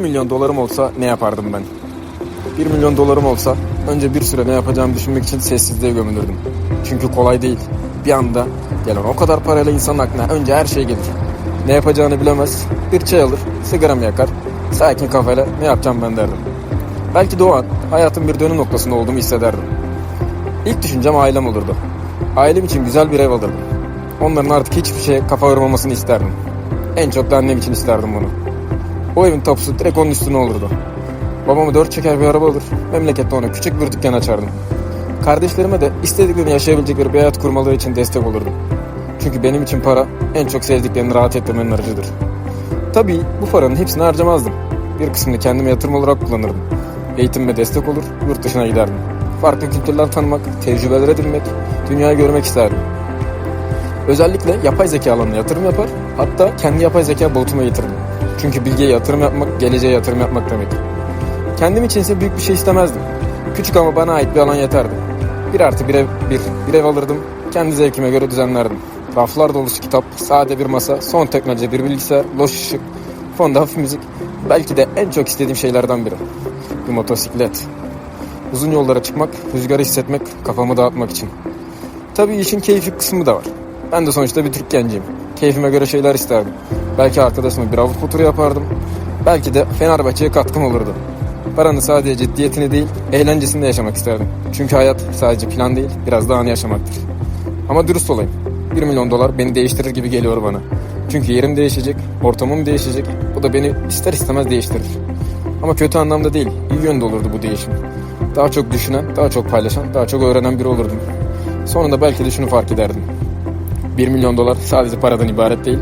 milyon dolarım olsa ne yapardım ben? 1 milyon dolarım olsa önce bir süre ne yapacağımı düşünmek için sessizliğe gömülürdüm. Çünkü kolay değil. Bir anda gelen o kadar parayla insanın aklına önce her şey gelir. Ne yapacağını bilemez. Bir çay alır, sigaramı yakar. Sakin kafayla ne yapacağım ben derdim. Belki de o an hayatın bir dönüm noktasında olduğumu hissederdim. İlk düşüncem ailem olurdu. Ailem için güzel bir ev alırdım. Onların artık hiçbir şeye kafa yormamasını isterdim. En çok da annem için isterdim bunu. O evin tapusu direkt onun üstüne olurdu. Babama dört çeker bir araba alır, memlekette ona küçük bir dükkan açardım. Kardeşlerime de istediklerini yaşayabilecekleri bir hayat kurmaları için destek olurdum. Çünkü benim için para en çok sevdiklerini rahat ettirmenin aracıdır. Tabii bu paranın hepsini harcamazdım. Bir kısmını kendime yatırım olarak kullanırdım. Eğitimime destek olur, yurt dışına giderdim. Farklı kültürler tanımak, tecrübeler edinmek, dünyayı görmek isterdim. Özellikle yapay zeka alanına yatırım yapar, hatta kendi yapay zeka bolutuma getirdim. Çünkü bilgiye yatırım yapmak, geleceğe yatırım yapmak demek. Kendim içinse büyük bir şey istemezdim. Küçük ama bana ait bir alan yeterdi. Bir artı bir ev, bir, bir ev alırdım, kendi zevkime göre düzenlerdim. Raflar dolusu kitap, sade bir masa, son teknoloji bir bilgisayar, loş ışık, fonda hafif müzik. Belki de en çok istediğim şeylerden biri. Bir motosiklet. Uzun yollara çıkmak, rüzgarı hissetmek, kafamı dağıtmak için. Tabii işin keyfi kısmı da var. Ben de sonuçta bir Türk genciyim. Keyfime göre şeyler isterdim. Belki arkadaşımla bir Avrupa turu yapardım. Belki de Fenerbahçe'ye katkım olurdu. Paranın sadece ciddiyetini değil, eğlencesini de yaşamak isterdim. Çünkü hayat sadece plan değil, biraz daha anı yaşamaktır. Ama dürüst olayım. 1 milyon dolar beni değiştirir gibi geliyor bana. Çünkü yerim değişecek, ortamım değişecek. Bu da beni ister istemez değiştirir. Ama kötü anlamda değil, iyi yönde olurdu bu değişim. Daha çok düşünen, daha çok paylaşan, daha çok öğrenen biri olurdum. Sonunda belki de şunu fark ederdim. 1 milyon dolar sadece paradan ibaret değil.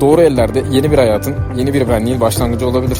Doğru ellerde yeni bir hayatın, yeni bir benliğin başlangıcı olabilir.